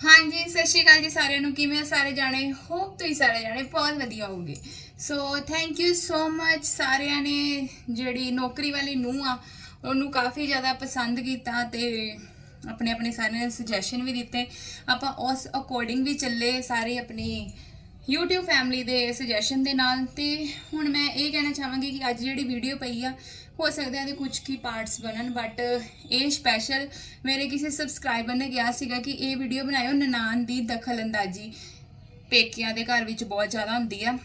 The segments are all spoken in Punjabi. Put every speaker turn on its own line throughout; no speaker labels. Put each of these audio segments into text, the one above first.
ਹਾਂਜੀ, ਸਤਿ ਸ਼੍ਰੀ ਅਕਾਲ ਜੀ ਸਾਰਿਆਂ ਨੂੰ। ਕਿਵੇਂ ਹੋ ਸਾਰੇ ਜਾਣੇ? ਹੋਪ ਤੁਸੀਂ ਸਾਰੇ ਜਾਣੇ ਬਹੁਤ ਵਧੀਆ ਹੋਗੇ ਸੋ ਥੈਂਕ ਯੂ ਸੋ ਮੱਚ ਸਾਰਿਆਂ ਨੇ ਜਿਹੜੀ ਨੌਕਰੀ ਵਾਲੀ ਨੂੰ ਆ, ਉਹਨੂੰ ਕਾਫੀ ਜ਼ਿਆਦਾ ਪਸੰਦ ਕੀਤਾ ਤੇ ਆਪਣੇ ਆਪਣੇ ਸਾਰਿਆਂ ਨੇ ਸੁਜੈਸ਼ਨ ਵੀ ਦਿੱਤੇ। ਆਪਾਂ ਉਸ ਅਕੋਰਡਿੰਗ ਵੀ ਚੱਲੇ ਸਾਰੇ ਆਪਣੀ YouTube ਫੈਮਿਲੀ ਦੇ ਸੁਜੈਸ਼ਨ ਦੇ ਨਾਲ। ਤੇ ਹੁਣ ਮੈਂ ਇਹ ਕਹਿਣਾ ਚਾਹਾਂਗੀ ਕਿ ਅੱਜ ਜਿਹੜੀ ਵੀਡੀਓ ਪਈ ਆ ਹੋ ਸਕਦਾ ਇਹਦੇ ਕੁਝ ਕੀ ਪਾਰਟਸ ਬਣਨ ਬਟ ਇਹ ਸਪੈਸ਼ਲ ਮੇਰੇ ਕਿਸੇ ਸਬਸਕ੍ਰਾਈਬਰ ਨੇ ਕਿਹਾ ਸੀਗਾ ਕਿ ਇਹ ਵੀਡੀਓ ਬਣਾਇਓ ਨਨਾਨ ਦੀ ਦਖਲਅੰਦਾਜ਼ੀ ਪੇਕਿਆਂ ਦੇ ਘਰ ਵਿੱਚ ਬਹੁਤ ਜ਼ਿਆਦਾ ਹੁੰਦੀ ਆ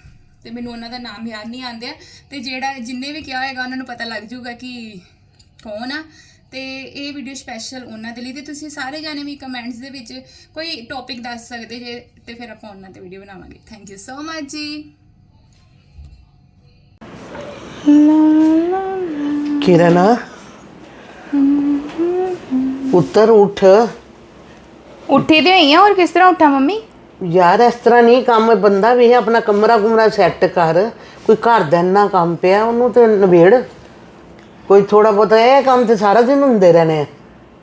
ਤੇ ਮੈਨੂੰ ਉਹਨਾਂ ਦਾ ਨਾਮ ਯਾਦ ਨਹੀਂ ਆਉਂਦਿਆ ਤੇ ਜਿਹੜਾ ਜਿੰਨੇ ਵੀ ਕਿਹਾ ਹੋਏਗਾ ਉਹਨਾਂ ਨੂੰ ਪਤਾ ਲੱਗ ਜਾਊਗਾ ਕਿ ਕੌਣ ਆ। ਤੇ ਇਹ ਵੀਡੀਓ ਸਪੈਸ਼ਲ ਉਹਨਾਂ ਦੇ ਲਈ ਤੇ ਤੁਸੀਂ ਸਾਰੇ ਜਾਣੇ ਵੀ ਕਮੈਂਟਸ ਦੇ ਵਿੱਚ ਕੋਈ ਟੌਪਿਕ ਦੱਸ ਸਕਦੇ ਜੇ ਤੇ ਫਿਰ ਆਪਾਂ ਉਹਨਾਂ ਤੇ ਵੀਡੀਓ ਬਣਾਵਾਂਗੇ। ਥੈਂਕ ਯੂ ਸੋ ਮਚ ਜੀ।
किरण ਉੱਤਰ ਉੱਠ
ਉੱਠੀ ਤੇ ਹੋਈ ਆ ਹੋਰ ਕਿਸ ਤਰ੍ਹਾਂ ਉੱਠਾਂ ਮੰਮੀ
ਯਾਰ ਇਸ ਤਰ੍ਹਾਂ ਨਹੀਂ ਕੰਮ ਬੰਦਾ ਵੀ ਹੈ ਆਪਣਾ ਕਮਰਾ ਕੁਮਰਾ ਸੈੱਟ ਕਰ ਕੋਈ ਘਰ ਦਾ ਇੰਨਾ ਕੰਮ ਪਿਆ ਉਹਨੂੰ ਤੇ ਨਿਬੇੜ ਕੋਈ ਥੋੜਾ ਬਹੁਤਾ ਇਹ ਕੰਮ ਤੇ ਸਾਰਾ ਦਿਨ ਹੁੰਦੇ ਰਹਿਣੇ ਆ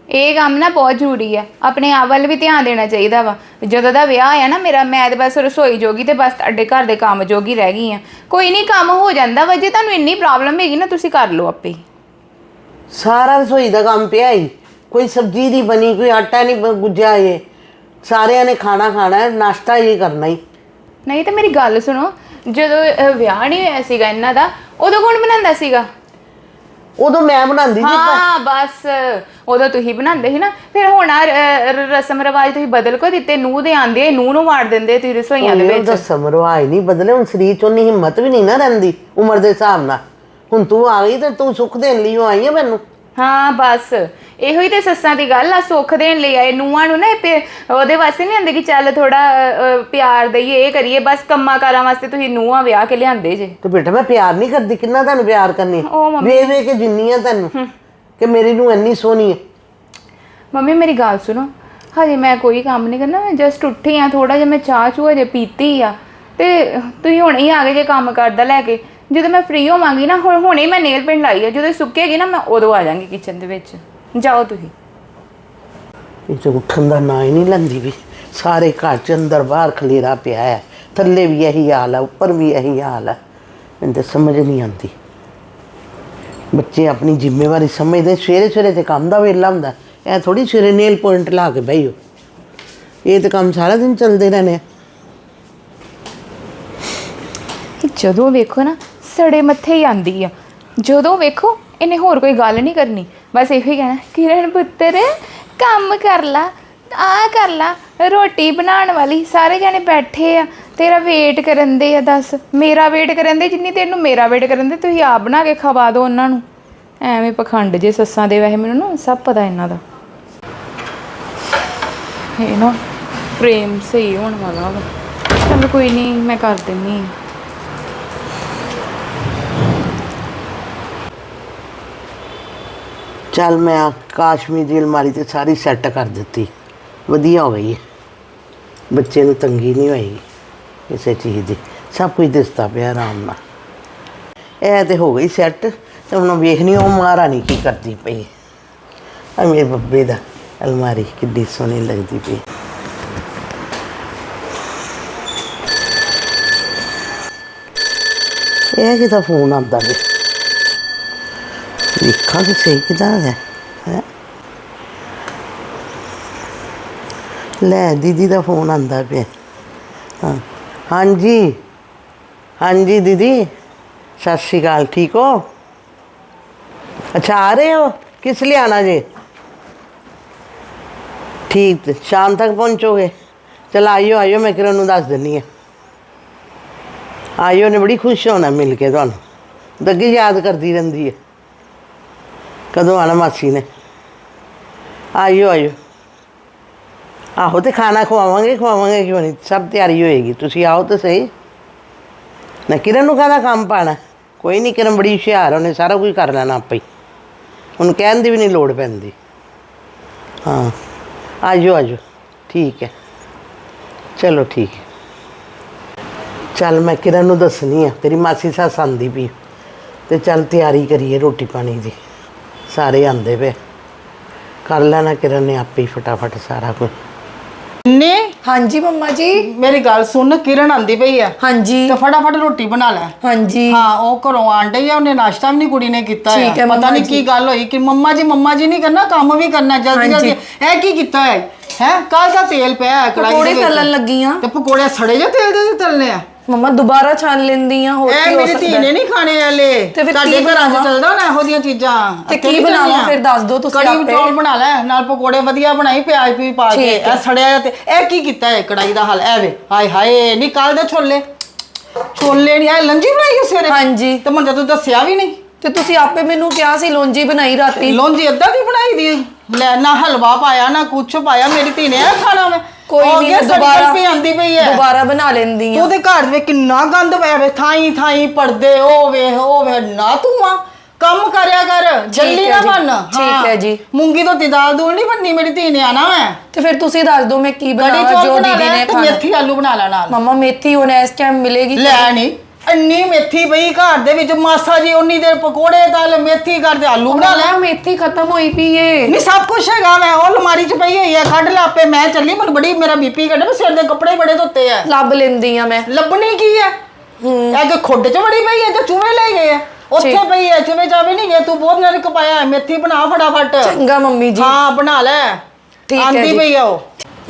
ਇਹ ਕੰਮ ਨਾ ਬਹੁਤ ਜ਼ਰੂਰੀ ਹੈ ਆਪਣੇ ਆਪ ਵੱਲ ਵੀ ਧਿਆਨ ਦੇਣਾ ਚਾਹੀਦਾ ਵਾ ਜਦੋਂ ਦਾ ਵਿਆਹ ਆਇਆ ਨਾ ਮੇਰਾ ਮੈਂ ਤੇ ਬਸ ਰਸੋਈ ਜੋਗੀ ਤੇ ਬਸ ਤੁਹਾਡੇ ਘਰ ਦੇ ਕੰਮ ਜੋਗੀ ਰਹਿ ਗਈ ਆ ਕੋਈ ਨਹੀਂ ਕੰਮ ਹੋ ਜਾਂਦਾ ਵਾ ਜੇ ਤੁਹਾਨੂੰ ਇੰਨੀ ਪ੍ਰੋਬਲਮ ਹੈਗੀ ਨਾ ਤੁਸੀਂ ਕਰ ਲਓ ਆਪੇ ਹੀ।
ਸਾਰਾ ਰਸੋਈ ਦਾ ਕੰਮ ਪਿਆ ਹੀ ਕੋਈ ਸਬਜ਼ੀ ਨਹੀਂ ਬਣੀ ਕੋਈ ਆਟਾ ਨਹੀਂ ਬ- ਗੁੱਜਿਆ ਇਹ ਸਾਰਿਆਂ ਨੇ ਖਾਣਾ ਖਾਣਾ ਹੈ ਨਾਸ਼ਤਾ ਹੀ ਕਰਨਾ ਹੀ
ਨਹੀਂ ਤਾਂ ਮੇਰੀ ਗੱਲ ਸੁਣੋ ਜਦੋਂ ਅਹ, ਵਿਆਹ ਨਹੀਂ ਹੋਇਆ ਸੀਗਾ ਇਹਨਾਂ ਦਾ ਉਦੋਂ ਕੌਣ ਬਣਾਉਂਦਾ ਸੀਗਾ?
ਉਦੋਂ ਮੈਂ ਬਣਾਉਂਦੀ ਸੀ
ਹਾਂ ਬਸ। ਉਦੋਂ ਤੁਸੀਂ ਬਣਾਉਂਦੇ ਸੀ ਨਾ। ਫਿਰ ਹੁਣ ਰ- ਰ- ਰਸਮ ਰਿਵਾਜ ਤੁਸੀਂ ਬਦਲ ਕੋ ਦਿੱਤੇ ਨੂੰਹ ਦੇ ਆਂਦੇ ਨੂੰਹ ਨੂੰ ਵਾੜ ਦਿੰਦੇ ਤੁਸੀਂ ਰਸੋਈਆਂ ਦੇ
ਉਹ
ਵਿੱਚ।
ਤਾਂ ਸਮਰਵਾਈ ਨਹੀਂ ਬਦਲੇ ਹੁਣ ਸਰੀਰ ਚ ਉਨੀ ਹਿੰਮਤ ਵੀ ਨਹੀਂ ਨਾ ਰਹਿੰਦੀ ਉਮਰ ਦੇ ਹਿਸਾਬ ਨਾਲ। ਹੁਣ ਤੂੰ ਆ ਗਈ ਤੇ ਤੂੰ ਸੁੱਖ ਦੇਣ ਲਈ ਓ ਆਈ ਹੈ ਮੈਨੂੰ?
ਹਾਂ ਬਸ। ਇਹੋ ਹੀ ਤੇ ਸੱਸਾਂ ਦੀ ਗੱਲ ਆ ਸੁੱਖ ਦੇਣ ਲਈ ਆਏ। ਨੂੰਹਾਂ ਨੂੰ ਨਾ ਇਹ ਪੇ- ਉਹਦੇ ਵਾਸਤੇ ਨਹੀਂ ਆਂਦੇ ਕਿ ਚੱਲ ਥੋੜਾ ਪਿਆਰ ਦਈਏ ਇਹ ਕਰੀਏ ਬਸ ਕੰਮਾਂ ਕਾਰਾਂ ਵਾਸਤੇ ਤੁਸੀਂ ਨੂੰਹਾਂ ਵਿਆਹ ਕੇ ਲਿਆਂਦੇ ਜੇ।
ਤੇ ਬੇਟਾ ਮੈਂ ਪਿਆਰ ਨਹੀਂ ਕਰਦੀ। ਕਿੰਨਾ ਤੁਹਾਨੂੰ ਪਿਆਰ ਕਰਨੀ
ਮੰਮੀ-
ਵੇ ਵੇ ਕੇ ਜਿੰਨੀ ਆ ਤੈਨੂੰ ਕਿ ਮੇਰੀ ਨੂੰ ਇੰਨੀ ਸੋਹਣੀ ਹੈ
ਮੰਮੀ ਮੇਰੀ ਗੱਲ ਸੁਣੋ। ਹਜੇ ਮੈਂ ਕੋਈ ਕੰਮ ਨਹੀਂ ਕਰਨਾ ਮੈਂ ਜਸਟ ਉੱਠੀ ਆ ਥੋੜਾ ਜਿਹਾ ਮੈਂ ਚਾਹ ਚੂ ਹਜੇ ਪੀਤੀ ਆ। ਤੇ ਤੁਸੀਂ ਹੁਣੇ ਹੀ ਆ ਗਏ ਜੇ ਕੰਮ ਕਰਦਾ ਲੈ ਕੇ। ਜਦੋਂ ਮੈਂ ਫ੍ਰੀ ਹੋਵਾਂਗੀ ਨਾ ਹੁਣ ਹੁਣੇ ਮੈਂ ਨੇਲ ਪੇਂਟ ਲਾਈ ਆ ਜਦੋਂ ਇਹ ਸੁੱਕੇਗੀ ਨਾ ਮੈਂ ਉਦੋਂ ਆ ਜਾਵਾਂਗੀ ਕਿਚਨ ਦੇ ਵਿੱਚ। ਜਾਓ ਤੁਸੀਂ।
ਇਹ ਤੇ ਉੱਠਣ ਦਾ ਨਾਂ ਹੀ ਨਹੀਂ ਲੈਂਦੀ ਵੀ। ਸਾਰੇ ਘਰ ਚ ਅੰਦਰ ਬਾਹਰ ਖਲੇਰਾ ਪਿਆ ਹੈ। ਥੱਲੇ ਵੀ ਇਹੀ ਹਾਲ ਹੈ ਉੱਪਰ ਵੀ ਇਹੀ ਹਾਲ ਹੈ ਮੈਨੂੰ ਤਾਂ ਸਮਝ ਨਹੀਂ ਆਉਂਦੀ। ਬੱਚੇ ਆਪਣੀ ਜ਼ਿੰਮੇਵਾਰੀ ਸਮਝਦੇ ਸਵੇਰੇ ਸਵੇਰੇ ਤੇ ਕੰਮ ਦਾ ਵੇਲਾ ਹੁੰਦਾ। ਇਹ ਥੋੜੀ ਸਵੇਰੇ ਨੇਲ ਪੁਆਇੰਟ ਲਾ ਕੇ ਬਈਓ ਇਹ ਤੇ ਕੰਮ ਸਾਰਾ ਦਿਨ ਚੱਲਦੇ ਰਹਿਣੇ ਆ।
ਜਦੋਂ ਵੇਖੋ ਨਾ ਸੜੇ ਮੱਥੇ ਹੀ ਆਂਦੀ ਆ। ਜਦੋਂ ਵੇਖੋ, ਇਹਨੇ ਹੋਰ ਕੋਈ ਗੱਲ ਨਹੀਂ ਕਰਨੀ। ਬਸ ਇਹੋ ਹੀ ਕਹਿਣਾ, ਕਿਰਨ ਪੁੱਤਰ, ਕੰਮ ਕਰ ਲਾ ਆ ਕਰ ਲਾ, ਰੋਟੀ ਬਣਾਉਣ ਵਾਲੀ, ਸਾਰੇ ਜਣੇ ਬੈਠੇ ਆ। ਤੇਰਾ ਵੇਟ ਕਰਨ ਦੇ ਆ, ਦੱਸ। ਮੇਰਾ ਵੇਟ ਕਰਨ ਦੇ, ਜਿੰਨੀ ਤੈਨੂੰ ਮੇਰਾ ਵੇਟ ਕਰਨ ਦੇ, ਤੁਸੀਂ ਆਪ ਬਣਾ ਕੇ ਖਵਾ ਦਿਓ ਉਹਨਾਂ ਨੂੰ। ਐਵੇਂ ਪਖੰਡ ਜੇ ਸੱਸਾਂ ਦੇ ਵੈਸੇ ਮੈਨੂੰ ਨਾ ਸਭ ਪਤਾ ਇਹਨਾਂ ਦਾ। ਇਹ ਨਾ ਫਰੇਮ ਸਹੀ ਹੋਣ ਵਾਲਾ ਵਾ। ਚਲ ਕੋਈ ਨਹੀਂ, ਮੈਂ ਕਰ ਦਿੰਨੀ
ਚੱਲ ਮੈਂ ਆਹ ਕਾਸ਼ਮੀਰ ਦੀ ਅਲਮਾਰੀ ਤੇ ਸਾਰੀ ਸੈੱਟ ਕਰ ਦਿੱਤੀ। ਵਧੀਆ ਹੋ ਗਈ। ਬੱਚੇ ਨੂੰ ਤੰਗੀ ਨਹੀਂ ਹੋਈ ਕਿਸੇ ਚੀਜ਼ ਦੀ। ਸਭ ਕੁਝ ਦਿਸਦਾ ਪਿਆ ਆਰਾਮ ਨਾਲ। ਇਹ ਤੇ ਹੋ ਗਈ ਸੈੱਟ ਤੇ ਹੁਣ ਵੇਖਣੀ ਉਹ ਮਹਾਰਾਣੀ ਕੀ ਕਰਦੀ ਪਈ। ਆ ਮੇਰੇ ਬੱਬੇ ਦਾ ਅਲਮਾਰੀ ਕਿੱਡੀ ਸੋਹਣੀ ਲੱਗਦੀ ਪਈ। ਇਹ ਕਿਹਦਾ ਫੋਨ ਆਉਂਦਾ ਵੀ? ਵੇਖਾਂ ਤੇ ਸਹੀ ਕਿਦਾਂ ਹੈ ਲੈ ਦੀਦੀ ਦਾ ਫੋਨ ਆਂਦਾ ਪਿਆ ਹਾਂ ਹਾਂਜੀ ਹਾਂਜੀ ਦੀਦੀ ਸਤਿ ਸ਼੍ਰੀ ਅਕਾਲ ਠੀਕ ਹੋ ਅੱਛਾ ਆ ਰਹੇ ਹੋ ਕਿਸ ਲਈ ਆਣਾ ਜੀ ਠੀਕ ਸ਼ਾਮ ਤੱਕ ਪਹੁੰਚੋਗੇ ਚਲ ਆਇਓ ਆਇਓ ਮੈਂ ਕਿਰਨ ਨੂੰ ਦੱਸ ਦਿੰਨੀ ਆ ਆਇਓ ਨੇ ਬੜੀ ਖੁਸ਼ ਹੋਣਾ ਮਿਲ ਕੇ ਤੁਹਾਨੂੰ ਦੱਗੀ ਯਾਦ ਕਰਦੀ ਰਹਿੰਦੀ ਹੈ ਕਦੋਂ ਆਣਾ ਮਾਸੀ ਨੇ? ਆਇਓ ਆਇਓ। ਆਹੋ ਤੇ ਖਾਣਾ ਖਵਾਵਾਂਗੇ ਖਵਾਵਾਂਗੇ ਕਿਉਂ ਨਹੀਂ? ਸਭ ਤਿਆਰੀ ਹੋਏਗੀ। ਤੁਸੀਂ ਆਓ ਤਾਂ ਸਹੀ। ਨਾ ਕਿਰਨ ਨੂੰ ਕਾਹਦਾ ਕੰਮ ਪਾਣਾ? ਕੋਈ ਨਹੀਂ, ਕਿਰਨ ਬੜੀ ਹੁਸ਼ਿਆਰ ਉਹਨੇ ਸਾਰਾ ਕੁਝ ਕਰ ਲੈਣਾ ਆਪੇ ਹੀ। ਉਹਨੂੰ ਕਹਿਣ ਦੀ ਵੀ ਨਹੀਂ ਲੋੜ ਪੈਂਦੀ। ਹਾਂ। ਆਜੋ ਆਜੋ। ਠੀਕ ਹੈ। ਚਲੋ ਠੀਕ ਹੈ। ਚੱਲ ਮੈਂ ਕਿਰਨ ਨੂੰ ਦੱਸਣੀ ਆ। ਤੇਰੀ ਮਾਸੀ ਸੱਸ ਆਂਦੀ ਪਈ ਤੇ ਚੱਲ ਤਿਆਰੀ ਕਰੀਏ ਰੋਟੀ ਪਾਣੀ ਦੀ। ਸਾਰੇ ਆਂਦੇ ਪਏ। ਕਰ ਲੈਣਾ ਕਿਰਨ ਨੇ ਆਪੇ ਹੀ ਫਟਾਫਟ ਸਾਰਾ ਕੁਝ।
ਨੇ
ਹਾਂਜੀ ਮੰਮਾ ਜੀ।
ਮੇਰੀ ਗੱਲ ਸੁਣ ਕਿਰਨ ਆਂਦੀ ਪਈ ਆ।
ਹਾਂਜੀ।
ਤੇ ਫਟਾਫਟ ਰੋਟੀ ਬਣਾ ਲੈ।
ਹਾਂਜੀ।
ਹਾਂ ਉਹ ਘਰੋਂ ਆਂਡੇ ਆ ਉਹਨੇ ਨਾਸ਼ਤਾ ਵੀ ਨਹੀਂ ਕੁੜੀ ਨੇ ਕੀਤਾ
ਠੀਕ ਹੈ,
ਪਤਾ ਨਹੀਂ। ਕੀ ਗੱਲ ਹੋਈ ਕਿ ਮੰਮਾ ਜੀ ਮੰਮਾ ਜੀ ਨਹੀਂ ਕਰਨਾ ਕੰਮ ਵੀ ਕਰਨਾ ਜਲਦੀ। ਜਲਦੀ ਇਹ ਕੀ ਕੀਤਾ ਹੈ? ਹੈ? ਕੱਲ ਦਾ ਤੇਲ ਪਿਆ ਹੈ ਕੜਾਈ
ਪਕੌੜੇ
ਦੇ ਵਿੱਚ।
ਤਲਣ ਲੱਗੀ ਆ
ਤੇ ਪਕੌੜੇ ਸੜੇ ਜੇ ਤੇਲ ਦੇ ਵਿੱਚ ਤਲਨੇ ਆ?
ਮੰਮਾ ਦੁਬਾਰਾ ਛਾਣ ਲੈਂਦੀ ਆ ਹੋਰ
ਇਹ
ਕੀ ਹੋ
ਮੇਰੀ ਧੀ
ਸਕਦਾ
ਨੇ ਨਹੀਂ ਖਾਣੇ ਵਾਲੇ
ਤੇ ਫਿਰ
ਤੁਹਾਡੇ
ਕੀ
ਘਰਾਂ 'ਚ
ਬਣਾਵਾਂ?
ਚੱਲਦਾ ਨਾ ਇਹੋ ਜਿਹੀਆਂ ਚੀਜ਼ਾਂ?
ਤੇ ਕੀ
ਨਹੀਂ
ਬਣਾਵਾਂ?
ਚੱਲਣੀਆਂ।
ਫਿਰ ਦੱਸ ਦਿਓ ਤੁਸੀਂ
ਕੜੀ
ਆਪੇ।
ਚੌਲ ਬਣਾ ਲੈ ਨਾਲ ਪਕੌੜੇ ਵਧੀਆ ਬਣਾਈ ਪਿਆਜ਼ ਵੀ ਪਾ ਕੇ
ਠੀਕ ਹੈ।
ਇਹ ਸੜਿਆ ਜਿਹਾ ਤੇ ਇਹ ਕੀ ਕੀਤਾ ਹੈ ਕੜਾਈ ਦਾ ਹਾਲ? ਐ ਵੇ ਹਾਏ ਹਾਏ ਨਿਕਾਲ ਦੇ ਛੋਲੇ। ਛੋਲੇ ਨਹੀਂ ਇਹ ਲੰਜੀ ਬਣਾਈ ਹੈ ਸਵੇਰੇ?
ਹਾਂਜੀ।
ਤੇ ਮੈਨੂੰ ਤੂੰ ਦੱਸਿਆ ਵੀ ਨਹੀਂ।
ਤੇ ਤੁਸੀਂ ਆਪੇ ਮੈਨੂੰ ਕਿਹਾ ਸੀ ਲੋਂਜੀ ਬਣਾਈ ਰਾਤੀ।
ਲੌਂਜੀ ਅੱਧਾ ਦੀ ਬਣਾਈ ਦੀ? ਲੈ ਨਾ ਹਲਵਾ ਪਾਇਆ ਨਾ ਕੁਛ ਪਾਇਆ ਮੇਰੀ ਧੀ ਨੇ ਇਹ ਖਾਣਾ ਮੈਂ
ਕੋਈ ਨਹੀਂ ਦੁਬਾਰਾ
ਪਈ ਆਂਦੀ ਪਈ ਹੈ।
ਦੁਬਾਰਾ ਬਣਾ ਲੈਂਦੀ
ਤੂੰ
ਆ
ਉਹਦੇ ਘਰ ਵਿੱਚ ਕਿੰਨਾ ਗੰਦ ਪਿਆ ਵੇ ਥਾਈ ਥਾਈ ਪਰਦੇ ਉਹ ਵੇ ਉਹ ਵੇ ਨਾ ਤੂੰ ਆ। ਕੰਮ ਕਰਿਆ ਕਰ ਜੱਲੀ
ਹੈ
ਨਾ
ਜੀ,
ਬਣ।
ਠੀਕ ਹੈ ਜੀ।
ਮੂੰਗੀ ਤੋਂ ਦਾਲ ਦੂਲ ਨਹੀਂ ਬਣਨੀ ਮੇਰੀ ਧੀ ਨੇ ਆਣਾ ਮੈਂ
ਤੇ ਫਿਰ ਤੁਸੀਂ ਦੱਸ ਦਿਓ ਮੈਂ ਕੀ
ਕੜੀ
ਬਣਾਵਾਂ
ਚੌਲ
ਜੋ
ਬਣਾ
ਦੀਦੀ
ਲੈ
ਨੇ
ਤੇ
ਖਾਣਾ।
ਮੇਥੀ ਆਲੂ ਬਣਾ ਲੈ ਨਾਲ।
ਮੰਮਾ ਮੇਥੀ ਹੁਣ ਇਸ ਟਾਈਮ ਮਿਲੇਗੀ
ਲੈ ਨਹੀਂ ਇੰਨੀ ਮੇਥੀ ਪਈ ਘਰ ਦੇ ਵਿੱਚ ਮਾਸਾ ਜੀ ਉਨੀ ਦੇਰ ਪਕੌੜੇ ਤਲ ਮੇਥੀ ਕਰਦੇ ਆਲੂ ਬਣਾ ਲੈ
ਮੇਥੀ ਖਤਮ ਹੋਈ ਪਈ ਏ।
ਨਹੀਂ ਸਭ ਕੁਝ ਹੈਗਾ ਮੈਂ ਉਹ ਅਲਮਾਰੀ 'ਚ ਪਈ ਹੋਈ ਹੈ ਕੱਢ ਲੈ ਆਪੇ ਮੈਂ ਚੱਲੀ ਮੈਨੂੰ ਬੜੀ ਮੇਰਾ ਬੀਪੀ ਕੱਢ ਮੈਂ ਸਿਰ ਦੇ ਕੱਪੜੇ ਬੜੇ ਧੋਤੇ ਆ।
ਲੱਭ ਲੈਂਦੀ ਆ ਮੈਂ।
ਲੱਭਣੀ ਕੀ ਹੈ। ਇਹ ਕਿ ਖੁੱਡ 'ਚ ਬੜੀ ਪਈ ਹੈ ਤੇ ਚੂਹੇ ਲੈ ਗਏ ਆ? ਉੱਥੇ। ਪਈ ਹੈ ਚੂਹੇ ਜਾਵੇ ਨਹੀਂ ਗਏ ਤੂੰ ਬਹੁਤ ਨਰਕ ਪਾਇਆ ਮੇਥੀ ਬਣਾ ਫਟਾਫਟ।
ਚੰਗਾ ਮੰਮੀ ਜੀ।
ਹਾਂ ਬਣਾ ਲੈ।
ਠੀਕ ਹੈ
ਆਂਦੀ
ਜੀ।
ਪਈ ਆ ਉਹ।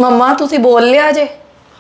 ਮੰਮਾ ਤੁਸੀਂ ਬੋਲ ਲਿਆ ਜੇ।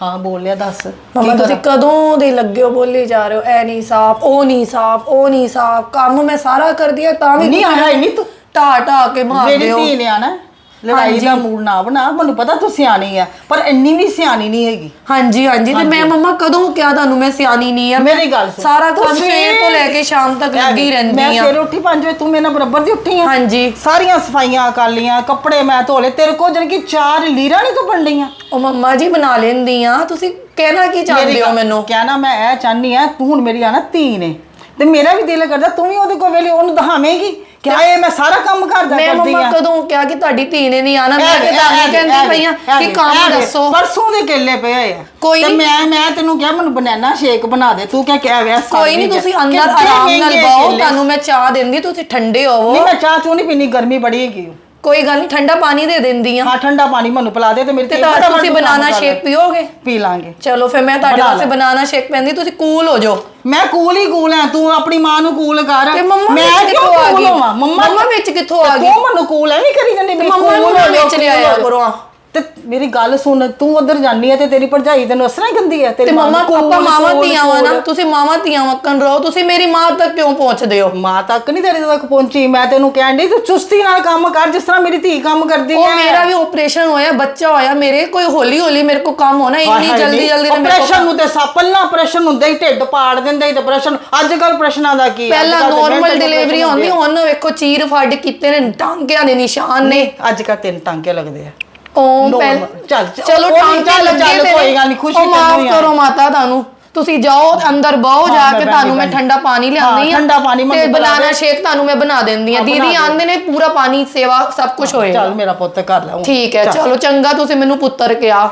ਹਾਂ ਬੋਲਿਆ ਦੱਸ।
ਮੰਮਾ ਤੁਸੀਂ ਕਦੋਂ ਦੇ ਲੱਗੇ ਹੋ ਬੋਲੇ ਜਾ ਰਹੇ ਹੋ? ਐ ਨਹੀਂ ਸਾਫ਼ ਉਹ ਨਹੀਂ ਸਾਫ਼ ਉਹ ਨਹੀਂ ਸਾਫ਼। ਕੰਮ ਮੈਂ ਸਾਰਾ ਕਰਦੀ ਆ ਤਾਂ ਵੀ
ਨਹੀਂ ਆਇਆ ਨਹੀਂ ਤੂੰ।
ਢਾ ਢਾ ਕੇ ਮਾਰਦੇ
ਮੇਰੀ
ਹੋ।
ਧੀ ਨੇ ਆਣਾ ਲੜਾਈ ਦਾ ਮੂਡ ਨਾ ਬਣਾ ਮੈਨੂੰ ਪਤਾ ਤੂੰ ਸਿਆਣੀ ਆ ਪਰ ਇੰਨੀ ਵੀ ਸਿਆਣੀ ਨਹੀਂ ਹੈਗੀ।
ਹਾਂਜੀ ਹਾਂਜੀ ਤੇ ਮੈਂ ਮੰਮਾ ਕਦੋਂ ਕਿਹਾ ਤੁਹਾਨੂੰ ਮੈਂ ਸਿਆਣੀ ਨਹੀਂ ਆ? ਮੈਂ
ਮੇਰੀ ਗੱਲ ਸੁਣ।
ਸਾਰਾ ਕੰਮ
ਤੂੰ
ਸਵੇਰ ਤੋਂ ਲੈ ਕੇ ਸ਼ਾਮ ਤੱਕ ਲੱਗੀ ਰਹਿੰਦੀ
ਮੈਂ
ਆ।
ਸਵੇਰੇ ਉੱਠੀ 5 ਵਜੇ ਤੂੰ ਮੇਰੇ ਨਾਲ ਬਰਾਬਰ ਦੀ ਉੱਠੀ ਆ।
ਹਾਂਜੀ।
ਸਾਰੀਆਂ ਸਫਾਈਆਂ ਕਰ ਲੀਆਂ ਕੱਪੜੇ ਮੈਂ ਧੋ ਲਏ ਤੇਰੇ ਕੋਲ ਜਨ ਕਿ ਚਾਰ ਲੀਰਾਂ ਨਹੀਂ ਤੂੰ ਬਣ ਲਈਆਂ।
ਉਹ ਮੰਮਾ ਜੀ ਬਣਾ ਲੈਂਦੀ ਆ ਤੁਸੀਂ ਕਹਿਣਾ ਕੀ ਚਾਹੁੰਦੇ ਹੋ ਮੈਨੂੰ?
ਕਹਿਣਾ ਮੈਂ ਇਹ ਚਾਹਨੀ ਆ ਤੂੰ ਹੁਣ ਮੇਰੀ ਆ ਨਾ ਧੀ ਨੇ ਤੇ ਮੇਰਾ ਵੀ ਦਿਲ ਕਰਦਾ ਤੂੰ ਵੀ ਉਹਦੇ ਕੋਲ ਵੇਲੇ ਉਹਨੂੰ ਦਹਾਵੇਂਗੀ ਕਿ ਇਹ ਮੈਂ ਸਾਰਾ ਕੰਮ ਕਰਦਾ
ਮੈਂ
ਕਰਦੀ
ਮੰਮਾ
ਆ?
ਕਦੋਂ ਕਿਹਾ ਕਿ ਤੁਹਾਡੀ ਧੀ ਨੇ ਨਹੀਂ ਆਣਾ ਮੈਂ ਤੇ
ਵੇ,
ਤੁਹਾਨੂੰ
ਵੇ,
ਕਹਿੰਦੀ ਪਈ ਆ
ਵੇ,
ਕਿ ਕੰਮ
ਵੇ,
ਦੱਸੋ।
ਪਰਸੋਂ ਦੇ ਕੇਲੇ ਪਏ ਹੋਏ ਆ।
ਕੋਈ
ਤੇ
ਨੀ।
ਮੈਂ ਮੈਂ ਤੈਨੂੰ ਕਿਹਾ ਮੈਨੂੰ ਬਨਾਨਾ ਸ਼ੇਕ ਬਣਾ ਦੇ। ਤੂੰ ਕਿਆ ਕਹਿ ਵਿਆ
ਕੋਈ ਨਹੀਂ ਤੁਸੀਂ ਅੰਦਰ ਆਰਾਮ ਨਾਲ ਬਾਓ ਤੁਹਾਨੂੰ ਮੈਂ ਚਾਹ ਦਿੰਦੀ ਤੁਸੀਂ ਠੰਡੇ ਹੋਵੋ।
ਨਹੀਂ ਮੈਂ ਚਾਹ ਚੂਹ ਨਹੀਂ ਪੀਣੀ ਗਰਮੀ ਬੜੀ ਹੈਗੀ।
ਕੋਈ ਗੱਲ ਨਹੀਂ ਠੰਡਾ ਪਾਣੀ ਦੇ ਦਿੰਦੀ ਆ
ਹਾਂ ਠੰਡਾ ਪਾਣੀ ਮੈਨੂੰ ਪਿਲਾ ਦੇ ਤੇ ਮੇਰੀ
ਤੇ ਤਾਂ
ਫਟਾਫਟ
ਤੁਸੀਂ ਬਨਾਨਾ
ਕਰ ਲੈ।
ਸ਼ੇਕ ਪੀਓਗੇ
ਪੀ ਲਾਂਗੇ
ਚਲੋ ਫਿਰ ਮੈਂ ਤੁਹਾਡੇ
ਬਣਾ
ਵਾਸਤੇ
ਲੈ।
ਬਨਾਨਾ ਸ਼ੇਕ ਪੈਂਦੀ ਤੁਸੀਂ ਕੂਲ ਹੋ ਜਾਓ
ਮੈਂ ਕੂਲ ਹੀ ਕੂਲ ਆ ਤੂੰ ਆਪਣੀ ਮਾਂ ਨੂੰ ਕੂਲ ਕਰ
ਤੇ ਮੰਮਾ
ਮੈਂ
ਵਿੱਚ
ਕਿਉਂ
ਕਿੱਥੋਂ ਆ
cool
ਗਈ
ਹੋਵਾਂ? ਮੰਮਾ
ਮੰਮਾ ਵਿੱਚ ਕਿੱਥੋਂ ਆ ਗਈ
ਤੂੰ ਮੈਨੂੰ ਕੂਲ ਐਵੇਂ ਕਰੀ ਜਾਂਦੀ
ਤੇ ਮੰਮਾ ਨੂੰ ਵਿੱਚ ਲਿਆਇਆ। ਕਰੋ ਆ।
ਤੇ ਮੇਰੀ ਗੱਲ ਸੁਣ ਤੂੰ ਉਧਰ ਜਾਨੀ ਹੈ ਤੇ ਤੇਰੀ ਭਰਜਾਈ ਤੈਨੂੰ ਅਸਰਾਂ ਹੀ ਗੰਦੀ ਹੈ
ਤੇ
ਤੇਰੀ ਮਾਂ
ਮੰਮਾ
ਨੂੰ
ਆਪਾਂ ਮਾਵਾਂ ਧੀਆਂ ਵਾ ਨਾ। ਤੁਸੀਂ ਮਾਵਾਂ ਧੀਆਂ ਵਕਨ ਰਹੋ ਤੁਸੀਂ ਮੇਰੀ ਮਾਂ ਤੱਕ ਕਿਉਂ ਪਹੁੰਚਦੇ ਹੋ
ਮਾਂ ਤੱਕ ਨਹੀਂ ਤੇਰੇ ਤੱਕ ਪਹੁੰਚੀ ਮੈਂ ਤੈਨੂੰ ਕਹਿਣ ਡਈ ਤੂੰ ਚੁਸਤੀ ਨਾਲ ਕੰਮ ਕਰ ਜਿਸ ਤਰ੍ਹਾਂ ਮੇਰੀ ਧੀ ਕੰਮ ਕਰਦੀ
ਉਹ
ਹੈ
ਮੇਰਾ ਵੀ ਆਪਰੇਸ਼ਨ ਹੋਇਆ ਬੱਚਾ ਹੋਇਆ ਮੇਰੇ ਕੋਈ ਹੌਲੀ ਹੌਲੀ ਮੇਰੇ ਕੋ ਕੰਮ ਹੋਣਾ ਇੰਨੀ ਜਲਦੀ ਜਲਦੀ ਤਾਂ ਮੇਰੇ
ਆਪਰੇਸ਼ਨ ਨੂੰ ਤੇ ਸਾਪਲ ਨਾ ਆਪਰੇਸ਼ਨ ਹੁੰਦਾ ਹੀ ਢਿੱਡ ਪਾੜ ਦਿੰਦਾ ਹੀ ਤੇ ਆਪਰੇਸ਼ਨ ਅੱਜ ਕੱਲ ਆਪਰੇਸ਼ਨਾਂ ਦਾ ਕੀ?
ਪਹਿਲਾਂ
ਤੇ
ਨਾਰਮਲ ਡਿਲੀਵਰੀ ਹੁੰਦੀ ਹੁਣ ਵੇਖੋ ਚੀਰ ਫੱਡ ਕੀਤੇ ਨੇ ਟਾਂਕਿਆਂ ਦੇ ਨਿਸ਼ਾਨ ਨੇ
ਅੱਜ ਕੱਲ ਤਿੰਨ ਟਾਂਕੇ ਲੱਗਦੇ ਆ Normal,
ਪਹਿਲ
ਚੱਲ, ਚੱਲ,
ਚਲੋ
ਕੋਈ ਨੀ,
ਟਾਂਕੇ
ਚੱਲ,
ਲੱਗੇ
ਚੱਲ,
ਤੇ
ਕੋਈ ਗੱਲ ਨੀ, ਖੁਸ਼ੀ
ਉਹ ਮਾਫ
ਆ।
ਕਰੋ ਮਾਤਾ ਤੁਹਾਨੂੰ ਤੁਸੀਂ ਜਾਓ ਅੰਦਰ ਬਾਹੋ ਜਾ ਕੇ
ਮੈਂ
ਤੁਹਾਨੂੰ ਮੈਂ ਠੰਡਾ ਪਾਣੀ ਲਿਆਉਂਦੀ
ਹਾਂ, ਠੰਡਾ ਪਾਣੀ
ਤੇ ਬਨਾਨਾ
ਦੇ।
ਸ਼ੇਕ ਤੁਹਾਨੂੰ ਮੈਂ ਬਣਾ ਦਿੰਦੀ ਆ
ਹਾਂ, ਬਣਾ
ਦੀਦੀ
ਦੇ।
ਆਂਦੇ ਨੇ ਪੂਰਾ ਪਾਣੀ ਸੇਵਾ ਸਭ ਕੁਝ ਹੋਏਗਾ
ਚੱਲ ਮੇਰਾ ਪੁੱਤ ਕਰ ਲੈ।
ਠੀਕ ਹੈ
ਚੱਲ।
ਚੰਗਾ ਤੁਸੀਂ ਮੈਨੂੰ ਪੁੱਤਰ ਕਿਹਾ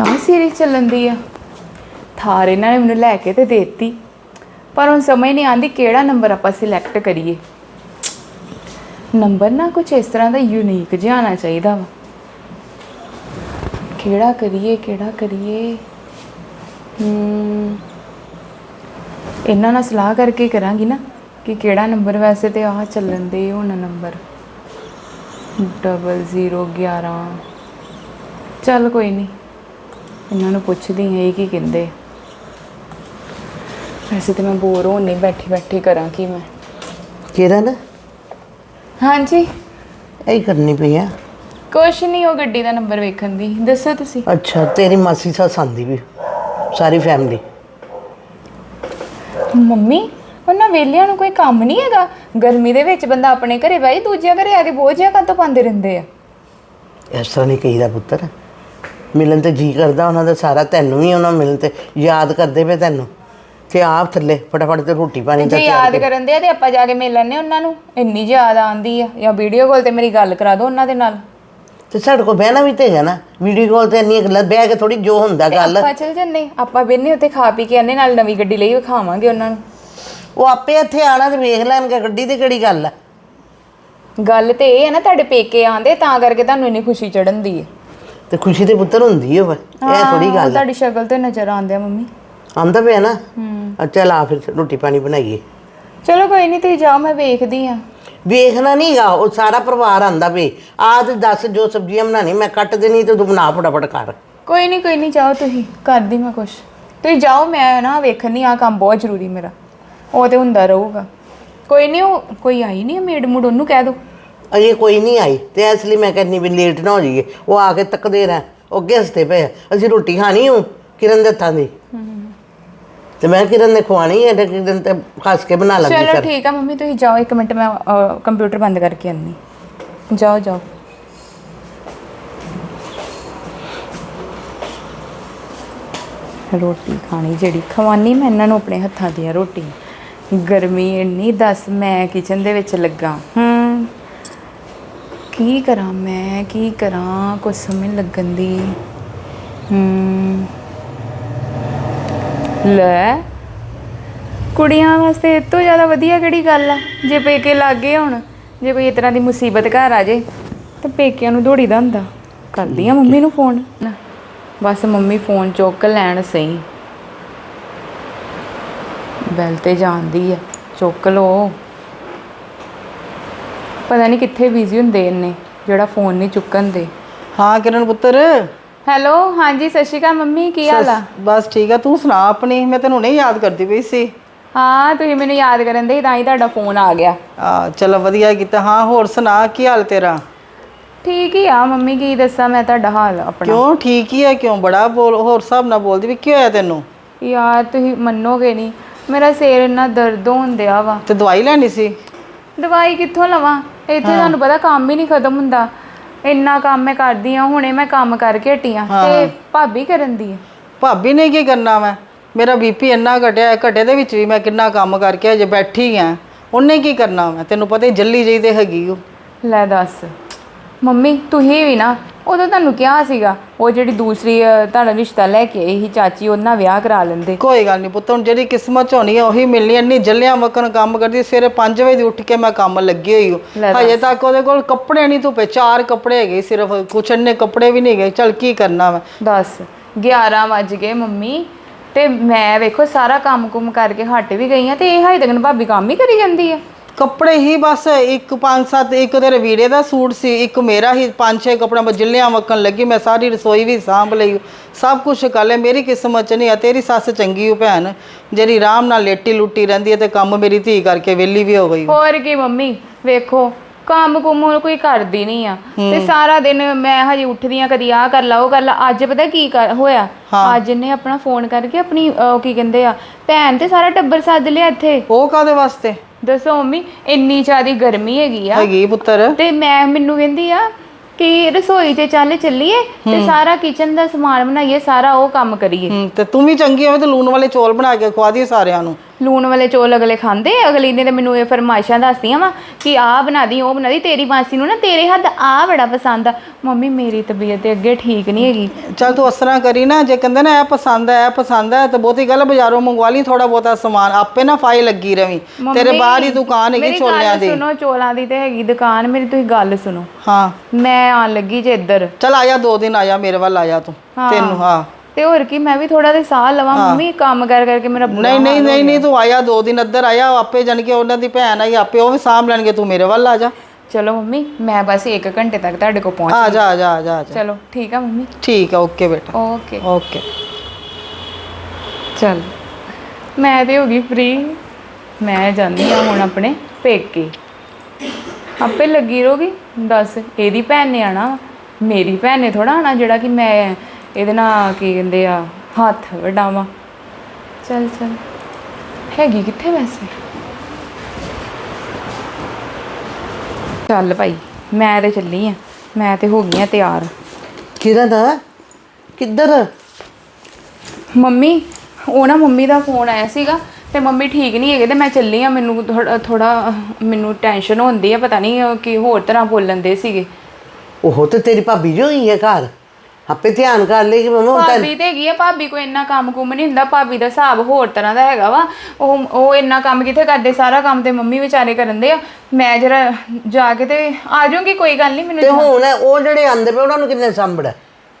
ਹਾਂ ਸੀਰੀਜ਼ ਚੱਲਣ ਦੀ ਆ ਥਾਰ ਇਹਨਾਂ ਨੇ ਮੈਨੂੰ ਲੈ ਕੇ ਤੇ ਦੇਤੀ ਪਰ ਹੁਣ ਸਮਝ ਨਹੀਂ ਆਂਦੀ ਕਿਹੜਾ ਨੰਬਰ ਆਪਾਂ ਸਿਲੈਕਟ ਕਰੀਏ ਨੰਬਰ ਨਾ ਕੁਝ ਇਸ ਤਰ੍ਹਾਂ ਦਾ ਯੂਨੀਕ ਜਿਹਾ ਆਉਣਾ ਚਾਹੀਦਾ ਵਾ। ਕਿਹੜਾ ਕਰੀਏ ਕਿਹੜਾ ਕਰੀਏ? ਹਮ, ਇਹਨਾਂ ਨਾਲ ਸਲਾਹ ਕਰਕੇ ਕਰਾਂਗੀ ਨਾ ਕਿ ਕਿਹੜਾ ਨੰਬਰ ਵੈਸੇ ਤੇ ਆਹ ਚੱਲਣ ਦੇ, ਹੁਣ ਨੰਬਰ। 0011 ਚੱਲ ਕੋਈ ਨਹੀਂ ਇਹਨਾਂ ਨੂੰ ਪੁੱਛਦੀ ਹਾਂ ਇਹ ਕੀ ਕਹਿੰਦੇ। ਵੈਸੇ ਤੇ ਮੈਂ ਬੋਰ ਹੋਣ ਬੈਠੀ ਬੈਠੀ ਕਰਾਂ ਕੀ ਮੈਂ।
ਕਿਰਨ
ਹਾਂਜੀ।
ਇਹ ਕਰਨੀ ਪਈ ਆ।
ਕੁਛ ਨਹੀਂ ਉਹ ਗੱਡੀ ਦਾ ਨੰਬਰ ਵੇਖਣ ਦੀ। ਦੱਸੋ ਤੁਸੀਂ।
ਅੱਛਾ ਤੇਰੀ ਮਾਸੀ ਸੱਸ ਆਂਦੀ ਵੀ ਸਾਰੀ ਫੈਮਿਲੀ
ਮੰਮੀ ਉਹਨਾਂ ਵੇਲਿਆਂ ਨੂੰ ਕੋਈ ਕੰਮ ਨਹੀਂ ਹੈਗਾ? ਗਰਮੀ ਦੇ ਵਿੱਚ ਬੰਦਾ ਆਪਣੇ ਘਰੇ ਬਹਿ ਦੂਜਿਆਂ ਘਰੇ ਆ ਕੇ ਬੋਝ ਜਿਹਾ ਕਾਤੋਂ ਪਾਉਂਦੇ ਰਹਿੰਦੇ ਆ?
ਇਸ ਤਰ੍ਹਾਂ ਨਹੀਂ ਕਹੀਦਾ ਪੁੱਤਰ। ਮਿਲਣ ਤੇ ਜੀ ਕਰਦਾ ਉਹਨਾਂ ਦਾ ਸਾਰਾ ਤੈਨੂੰ ਵੀ ਉਹਨਾਂ ਮਿਲਣ ਤੇ। ਯਾਦ ਕਰਦੇ ਪਏ ਤੈਨੂੰ। ਤੇ ਆਪ ਥੱਲੇ ਫਟਾਫਟ ਤੇ ਰੋਟੀ ਪਾਣੀ ਦਾ
ਜੇ ਯਾਦ ਕਰਨ ਦੇ ਆ ਤੇ ਆਪਾਂ ਜਾ ਕੇ ਮਿਲ ਲੈਣੇ ਉਹਨਾਂ ਨੂੰ। ਇੰਨੀ ਯਾਦ ਆਉਂਦੀ ਆ। ਜਾਂ ਵੀਡੀਓ ਕਾਲ ਤੇ ਮੇਰੀ ਗੱਲ ਕਰਾ ਦਿਓ ਉਹਨਾਂ ਦੇ ਨਾਲ।
ਤੇ ਸਾਡੇ ਕੋਲ ਬਹਿਣਾ ਵੀ ਤੇ ਨਾ। ਵੀਡੀਓ ਕਾਲ ਤੇ ਇੰਨੀ ਗੱਲਾਂ ਬਹਿ ਕੇ ਥੋੜੀ ਜੋ ਹੁੰਦਾ ਗੱਲ।
ਆਪਾਂ ਚੱਲ ਜੰਨੇ ਆਪਾਂ ਬਿੰਨੇ ਉੱਤੇ ਖਾ ਪੀ ਕੇ ਆਨੇ ਨਾਲ ਨਵੀਂ ਗੱਡੀ ਲਈ ਵਿਖਾਵਾਂਗੇ ਉਹਨਾਂ ਨੂੰ।
ਉਹ ਆਪੇ ਇੱਥੇ ਆਣਾ ਤੇ ਵੇਖ ਲੈਣਗੇ ਗੱਡੀ ਤੇ ਕਿਹੜੀ ਗੱਲ ਆ।
ਗੱਲ ਤੇ ਇਹ ਹੈ ਨਾ ਤੁਹਾਡੇ ਪੇਕੇ ਆਂਦੇ ਤਾਂ ਕਰਕੇ ਤੁਹਾਨੂੰ ਇੰਨੀ ਖੁਸ਼ੀ ਚੜਨ ਦੀ ਹੈ
ਤੇ ਖੁਸ਼ੀ ਦੇ ਪੁੱਤਰ ਹੁੰਦੀ ਹੈ ਵਾ ਇਹ ਥੋੜੀ
ਹਾਂ,
ਗੱਲ ਹੈ
ਤੁਹਾਡੀ ਸ਼ਕਲ ਤੇ ਨਜ਼ਰ ਆਉਂਦੇ ਆ ਮੰਮੀ।
ਆਂਦਾ ਪਿਆ ਨਾ। ਆ ਚੱਲ ਆ ਫਿਰ ਰੋਟੀ ਪਾਣੀ ਬਣਾਈਏ।
ਚਲੋ ਕੋਈ ਨਹੀਂ ਤੁਸੀਂ ਜਾਓ ਮੈਂ ਵੇਖਦੀ ਆ।
ਵੇਖਣਾ ਨਹੀਂਗਾ ਉਹ ਸਾਰਾ ਪਰਿਵਾਰ ਆਂਦਾ ਪਈ ਆ ਤੇ ਦੱਸ ਜੋ ਸਬਜ਼ੀਆਂ ਬਣਾਣੀ ਮੈਂ ਕੱਟ ਦੇਣੀ ਤੇ ਤੂੰ ਬਣਾ ਫਟਾਫਟ ਕਰ।
ਕੋਈ ਨਹੀਂ ਕੋਈ ਨਹੀਂ ਜਾਓ ਤੁਸੀਂ ਕਰਦੀ ਮੈਂ ਕੁਛ। ਤੁਸੀਂ ਜਾਓ ਮੈਂ ਨਾ ਵੇਖਣੀ ਆ ਕੰਮ ਬਹੁਤ ਜ਼ਰੂਰੀ ਮੇਰਾ। ਉਹ ਤੇ ਹੁੰਦਾ ਰਹੂਗਾ। ਕੋਈ ਨਹੀਂ ਉਹ ਕੋਈ ਆਈ ਨਹੀਂ ਮੇਡ ਮੂਡ ਉਹਨੂੰ ਕਹਿ ਦੋ।
ਅਜੇ ਕੋਈ ਨਹੀਂ ਆਈ ਤੇ ਇਸ ਲਈ ਮੈਂ ਕਹਿੰਦੀ ਵੀ ਲੇਟ ਨਾ ਹੋ ਜਾਈਏ। ਉਹ ਆ ਕੇ ਤੱਕਦੇ ਰਹਿ ਉਹ ਅੱਗੇ ਹੱਸਦੇ ਪਏ ਆ। ਅਸੀਂ ਰੋਟੀ ਖਾਣੀ ਹੂੰ ਕਿਰਨ ਦੇ ਹੱਥਾਂ ਦੀ। ਤੇ ਮੈਂ ਕਿਰਨ ਨੇ ਖਵਾਣੀ ਹੈ ਤੇ ਕਿਰਨ ਤੇ ਖਾਸ ਕੇ ਬਣਾ ਲੱਗੀ
ਚਲੋ ਠੀਕ ਆ ਮੰਮੀ ਤੁਸੀਂ ਜਾਓ ਇੱਕ ਮਿੰਟ ਮੈਂ ਕੰਪਿਊਟਰ ਬੰਦ ਕਰਕੇ ਆਨੀ ਜਾਓ ਜਾਓ। ਰੋਟੀ ਖਾਣੀ ਜਿਹੜੀ ਖਵਾਨੀ ਮੈਂ ਇਹਨਾਂ ਨੂੰ ਆਪਣੇ ਹੱਥਾਂ ਦੀਆਂ ਰੋਟੀਆਂ। ਗਰਮੀ ਇੰਨੀ ਦੱਸ ਮੈਂ ਕਿਚਨ ਦੇ ਵਿੱਚ ਲੱਗਾ। ਹੂੰ। ਕੀ ਕਰਾਂ ਮੈਂ ਕੀ ਕਰਾਂ ਕੁਛ ਸਮਝ ਲੱਗਣ ਦੀ। ਹੂੰ। ਲੈ। ਕੁੜੀਆਂ ਵਾਸਤੇ ਇਹ ਤੋਂ ਜ਼ਿਆਦਾ ਵਧੀਆ ਕਿਹੜੀ ਗੱਲ ਆ? ਜੇ ਪੇਕੇ ਲੱਗੇ ਹੁਣ ਜੇ ਕੋਈ ਇਸ ਤਰ੍ਹਾਂ ਦੀ ਮੁਸੀਬਤ ਘਰ ਆ ਜੇ ਤਾਂ ਪੇਕਿਆਂ ਨੂੰ ਦੌੜੀਦਾ ਹੁੰਦਾ। ਕਰਦੀ ਆ ਮੰਮੀ ਨੂੰ ਫੋਨ। ਬਸ ਮੰਮੀ ਫੋਨ ਚੁੱਕ ਲੈਣ ਸਹੀ। ਬੈਲ ਤੇ ਜਾਂਦੀ ਆ ਚੁੱਕ ਲੋ ਪਤਾ ਨਹੀਂ ਕਿੱਥੇ ਬਿਜ਼ੀ ਹੁੰਦੇ ਇੰਨੇ ਜਿਹੜਾ ਫੋਨ ਨਹੀਂ ਚੁੱਕਣ ਦੇ।
ਹਾਂ ਕਿਰਨ ਪੁੱਤਰ।
ਹੈਲੋ ਹਾਂਜੀ ਸਤਿ ਸ਼੍ਰੀ ਅਕਾਲ ਮੰਮੀ ਕੀ ਹਾਲ ਆ?
ਬਸ ਠੀਕ ਆ ਤੂੰ ਸੁਣਾ ਆਪਣੀ ਮੈਂ ਤੈਨੂੰ ਨਹੀਂ ਯਾਦ ਕਰਦੀ ਪਈ ਸੀ।
ਹਾਂ ਤੁਸੀਂ ਮੈਨੂੰ ਯਾਦ ਕਰਨ ਦੇ ਤਾਂ ਹੀ ਤੁਹਾਡਾ ਫੋਨ ਆ ਗਿਆ।
ਆ ਚਲੋ ਵਧੀਆ ਕੀਤਾ ਹਾਂ ਹੋਰ ਸੁਣਾ ਕੀ ਹਾਲ ਤੇਰਾ?
ਠੀਕ ਹੀ ਆ ਮੰਮੀ ਕੀ ਦੱਸਾਂ ਮੈਂ ਤੁਹਾਡਾ ਹਾਲ ਆਪਣਾ।
ਕਿਉਂ ਠੀਕ ਹੀ ਹੈ ਕਿਉਂ ਬੜਾ ਬੋਲ ਹੋਰ ਸਭ ਨਾ ਬੋਲਦੀ ਵੀ ਕੀ ਹੋਇਆ ਤੈਨੂੰ?
ਯਾਰ ਤੁਸੀਂ ਮੰਨੋਗੇ ਨਹੀਂ ਮੇਰਾ ਸਿਰ ਇੰਨਾ ਦਰਦ ਹੁੰਦਿਆ ਵਾ।
ਤੇ ਦਵਾਈ ਲੈਣੀ ਸੀ?
ਦਵਾਈ ਕਿੱਥੋਂ ਲਵਾਂ? ਇੱਥੇ ਤੁਹਾਨੂੰ ਪਤਾ ਕੰਮ ਹੀ ਨਹੀਂ ਖਤਮ ਹੁੰਦਾ। ਇੰਨਾ ਕੰਮ ਮੈਂ ਕਰਦੀ ਆ ਹੁਣੇ ਮੈਂ ਕੰਮ ਕਰਕੇ ਹਟੀ ਆਂ ਤੇ ਭਾਬੀ ਕਰਨ ਦੀ ਹੈ
ਭਾਬੀ ਨੇ ਕੀ ਕਰਨਾ ਮੈਂ ਮੇਰਾ ਬੀਪੀ ਇੰਨਾ ਘਟਿਆ ਘਟੇ ਦੇ ਵਿੱਚ ਵੀ ਮੈਂ ਕਿੰਨਾ ਕੰਮ ਕਰਕੇ ਅਜੇ ਬੈਠੀ ਆ। ਉਹਨੇ ਕੀ ਕਰਨਾ ਮੈਂ ਤੈਨੂੰ ਪਤਾ ਹੀ ਜੱਲੀ ਜਿਹੀ ਤੇ ਹੈਗੀ ਉਹ
ਲੈ ਦੱਸ। ਮੰਮੀ ਤੁਸੀਂ ਵੀ ਨਾ ਉਦੋਂ ਤੁਹਾਨੂੰ ਕਿਹਾ ਸੀਗਾ ਉਹ ਜਿਹੜੀ ਦੂਸਰੀ ਅ, ਤੁਹਾਡਾ ਰਿਸ਼ਤਾ ਲੈ ਕੇ ਆਈ ਸੀ ਚਾਚੀ ਉਹਨਾਂ ਵਿਆਹ ਕਰਾ ਲੈਂਦੇ।
ਕੋਈ ਗੱਲ ਨਹੀਂ ਪੁੱਤ ਹੁਣ ਜਿਹੜੀ ਕਿਸਮਤ ਚ ਹੋਣੀ ਹੈ ਉਹੀ ਮਿਲਣੀ ਹੈ। ਇੰਨੀ ਜੱਲਿਆਂ ਮੱਕਣ ਕੰਮ ਕਰਦੀ ਸਵੇਰੇ 5 ਵਜੇ ਦੀ ਉੱਠ ਕੇ ਮੈਂ ਕੰਮ ਲੱਗੀ ਹੋਈ
ਲੈ
ਹਾਂ ਹਜੇ ਤੱਕ ਉਹਦੇ ਕੋਲ ਕੱਪੜੇ ਨਹੀਂ ਧੁੱਪੇ ਚਾਰ ਕੱਪੜੇ ਹੈਗੇ ਸਿਰਫ ਕੁਛ ਇੰਨੇ ਕੱਪੜੇ ਵੀ ਨਹੀਂ ਗਏ ਚਲ ਕੀ ਕਰਨਾ ਮੈਂ?
ਦੱਸ 11 ਵੱਜ ਗਏ ਮੰਮੀ ਤੇ ਮੈਂ ਵੇਖੋ ਸਾਰਾ ਕੰਮ ਕੁਮ ਕਰਕੇ ਹਟ ਵੀ ਗਈ ਆ ਤੇ ਇਹ ਹਾਈ ਤੱਕ ਭਾਬੀ ਕੰਮ ਹੀ ਕਰੀ ਜਾਂਦੀ ਆ।
ਕੱਪੜੇ ਹੀ ਬਸ ਇੱਕ ਪੰਜ ਸੱਤ ਇੱਕ ਤੇਰੇ ਵੀਰੇ ਦਾ ਸੂਟ ਸੀ ਇੱਕ ਮੇਰਾ ਹੀ ਪੰਜ ਛੇ ਕੱਪੜਾ ਮੈਂ ਜਿੱਲਿਆਂ ਮੱਕਣ ਲੱਗੀ ਮੈਂ ਸਾਰੀ ਰਸੋਈ ਵੀ ਸਾਂਭ ਲਈ ਸਭ ਕੁਝ ਕਰ ਲਿਆ। ਮੇਰੀ ਕਿਸਮਤ ਚ ਨਹੀਂ ਆ ਤੇਰੀ ਸੱਸ ਚੰਗੀ ਹੋ ਭੈਣ ਜਿਹੜੀ ਆਰਾਮ ਨਾਲ ਲੇਟੀ ਲੁੱਟੀ ਰਹਿੰਦੀ ਹੈ ਤੇ ਕੰਮ ਮੇਰੀ ਧੀ ਕਰਕੇ ਵਿਹਲੀ ਵੀ ਹੋ ਗਈ।
ਹੋਰ ਕੀ ਮੰਮੀ ਵੇਖੋ ਕੰਮ ਕੁਮ ਕੋਈ ਕਰਦੀ ਨਹੀਂ ਆ। ਤੇ ਸਾਰਾ ਦਿਨ ਮੈਂ ਹਜੇ ਉੱਠਦੀ ਆ ਕਦੀ ਆ ਕਰ ਲਾ ਉਹ ਕਰ ਲਾ ਅੱਜ ਪਤਾ ਕੀ ਕਰ- ਹੋਇਆ? ਅੱਜ ਇਹਨੇ ਆਪਣਾ ਫੋਨ ਕਰਕੇ ਆਪਣੀ ਅਹ, ਕੀ ਕਹਿੰਦੇ ਆ ਭੈਣ ਤੇ ਸਾਰਾ ਟੱਬਰ ਸੱਦ ਲਿਆ ਇੱਥੇ।
ਉਹ ਕਾਦੇ ਵਾਸਤੇ?
ਦੱਸੋ ਮੰਮੀ ਇੰਨੀ ਜ਼ਿਆਦੀ ਗਰਮੀ ਹੈਗੀ ਆ।
ਹੈਗੀ ਪੁੱਤਰ।
ਤੇ ਮੈਂ ਮੈਨੂੰ ਕਹਿੰਦੀ ਆ ਕਿ ਰਸੋਈ 'ਚ ਚੱਲ ਚੱਲੀਏ ਤੇ ਸਾਰਾ ਕਿਚਨ ਦਾ ਸਮਾਨ ਬਣਾਈਏ ਸਾਰਾ ਉਹ ਕੰਮ ਕਰੀਏ।
ਹੂੰ ਤੇ ਤੂੰ ਵੀ ਚੰਗੀ ਹੋਵੇ ਤੇ ਲੂਣ ਵਾਲੇ ਚੌਲ ਬਣਾ ਕੇ ਖਵਾ ਦੀ ਸਾਰਿਆਂ ਨੂੰ।
ਲੂਣ ਵਾਲੇ ਚੌਲ ਅਗਲੇ ਖਾਂਦੇ ਅਗਲੀ ਨੇ ਤੇ ਮੈਨੂੰ ਇਹ ਫਰਮਾਇਸ਼ਾਂ ਦੱਸਦੀਆਂ ਵਾ ਕਿ ਆਹ ਬਣਾ ਦੀ ਉਹ ਬਣਾ ਦੀ ਤੇਰੀ ਮਾਸੀ ਨੂੰ ਨਾ ਤੇਰੇ ਹੱਥ ਆ ਬੜਾ ਪਸੰਦ ਆ। ਮੰਮੀ ਮੇਰੀ ਤਬੀਅਤ ਤੇ ਅੱਗੇ ਠੀਕ ਨਹੀਂ ਹੈਗੀ।
ਚੱਲ ਤੂੰ ਇਸ ਤਰ੍ਹਾਂ ਕਰੀ ਨਾ ਜੇ ਕਹਿੰਦੇ ਨਾ ਇਹ ਪਸੰਦ ਹੈ ਇਹ ਪਸੰਦ ਹੈ ਤੇ ਬਹੁਤੀ ਗੱਲ ਬਾਜ਼ਾਰੋਂ ਮੰਗਵਾ ਲਈ ਥੋੜਾ ਬਹੁਤਾ ਸਮਾਨ। ਆਪੇ ਨਾ ਫਾਈ ਲੱਗੀ ਰਵੀ। ਤੇਰੇ ਬਾਹਰ ਹੀ ਦੁਕਾਨ ਹੈਗੀ
ਗੱਲ
ਦੀ।
ਸੁਣੋ ਚੋਲਾਂ ਦੀ ਤੇ ਹੈਗੀ ਦੁਕਾਨ ਮੇਰੀ ਤੁਸੀਂ ਗੱਲ ਸੁਣੋ।
ਹਾਂ।
ਮੈਂ ਆਣ ਲੱਗੀ ਜੇ ਇੱਧਰ।
ਚੱਲ ਆਇਆ ਦੋ ਦਿਨ ਆਇਆ ਮੇਰੇ ਵੱਲ ਆਇਆ ਤੂੰ। ਤੈਨੂੰ ਹਾਂ।
ਤੇ ਹੋਰ ਕੀ ਮੈਂ ਵੀ ਥੋੜਾ ਤੇ ਸਾਹ ਲਵਾਂ ਮੰਮੀ ਕੰਮ ਕਰ ਕਰਕੇ ਮੇਰਾ ਬੁਰਾ
ਨਹੀਂ ਨਹੀਂ ਨਹੀਂ ਨਹੀਂ ਤੂੰ ਆਇਆ ਦੋ ਦਿਨ ਇੱਧਰ ਆਇਆ ਆਪੇ ਜਾਣ ਕੇ ਉਹਨਾਂ ਦੀ ਭੈਣ ਆਈ ਆਪੇ ਉਹ ਵੀ ਸਾਂਭ ਲੈਣਗੇ ਤੂੰ ਮੇਰੇ ਵੱਲ ਆ ਜਾ।
ਚਲੋ ਮੰਮੀ ਮੈਂ ਬਸ 1 ਘੰਟੇ ਤੱਕ ਤੁਹਾਡੇ ਕੋਲ ਪਹੁੰਚ
ਆ ਜਾ ਆ ਜਾ ਆ ਜਾ ਆ
ਚਲੋ ਠੀਕ ਆ ਮੰਮੀ?
ਠੀਕ ਹੈ ਓਕੇ ਬੇਟਾ।
ਓਕੇ।
ਓਕੇ।
ਚਲ ਮੈਂ ਤੇ ਹੋ ਗਈ ਫ੍ਰੀ ਮੈਂ ਜਾਂਦੀ ਆ ਹੁਣ ਆਪਣੇ ਪੇਕੇ। ਆਪੇ ਲੱਗੀ ਰਹੋਗੀ ਦੱਸ ਇਹਦੀ ਭੈਣ ਨੇ ਆਣਾ ਮੇਰੀ ਭੈਣ ਨੇ ਥੋੜਾ ਆਣਾ ਜਿਹੜਾ ਕਿ ਮੈਂ ਇਹਦੇ ਨਾਲ ਕੀ ਕਹਿੰਦੇ ਆ ਹੱਥ ਵਡਾਵਾਂ। ਚਲ ਚਲ। ਹੈਗੀ ਕਿੱਥੇ ਵੈਸੇ? ਚੱਲ ਭਾਈ ਮੈਂ ਤੇ ਚੱਲੀ ਆ। ਮੈਂ ਤੇ ਹੋ ਗਈ ਆ ਤਿਆਰ
ਕਿਰਨ ਕਿੱਧਰ?
ਮੰਮੀ ਉਹ ਨਾ ਮੰਮੀ ਦਾ ਫੋਨ ਆਇਆ ਸੀਗਾ ਤੇ ਮੰਮੀ ਠੀਕ ਨਹੀਂ ਹੈਗੇ ਤੇ ਮੈਂ ਚੱਲੀ ਆ। ਮੈਨੂੰ ਥੋੜਾ ਮੈਨੂੰ ਟੈਨਸ਼ਨ ਹੁੰਦੀ ਆ ਪਤਾ ਨਹੀਂ ਕਿ ਹੋਰ ਤਰ੍ਹਾਂ ਬੋਲਣ ਦੇ ਸੀਗੇ।
ਉਹ ਤੇ ਤੇਰੀ ਭਾਬੀ ਜੋ ਹੀ ਹੈ ਘਰ? ਆਪੇ ਧਿਆਨ ਕਰ ਲੇਗੀ ਮੰਮਾ ਹੁਣ ਤਾਂ
ਭਾਬੀ ਤੇ ਹੈਗੀ ਆ ਭਾਬੀ ਕੋਈ ਇੰਨਾ ਕੰਮ ਕੁੰਮ ਨਹੀਂ ਹੁੰਦਾ ਭਾਬੀ ਦਾ ਹਿਸਾਬ ਹੋਰ ਤਰ੍ਹਾਂ ਦਾ ਹੈਗਾ ਵਾ। ਉਹ ਉਹ ਇੰਨਾ ਕੰਮ ਕਿੱਥੇ ਕਰਦੇ ਸਾਰਾ ਕੰਮ ਤੇ ਮੰਮੀ ਵਿਚਾਰੇ ਕਰਨ ਦੇ ਆ। ਮੈਂ ਜਰਾ ਜਾ ਕੇ ਤੇ ਆ ਜਾਊਂਗੀ ਕੋਈ ਗੱਲ ਨਹੀਂ ਮੈਨੂੰ
ਤੇ ਹੁਣ ਉਹ ਜਿਹੜੇ ਆਂਦੇ ਪਏ ਉਹਨਾਂ ਨੂੰ ਕਿੰਨੇ ਸੰਭੜਾ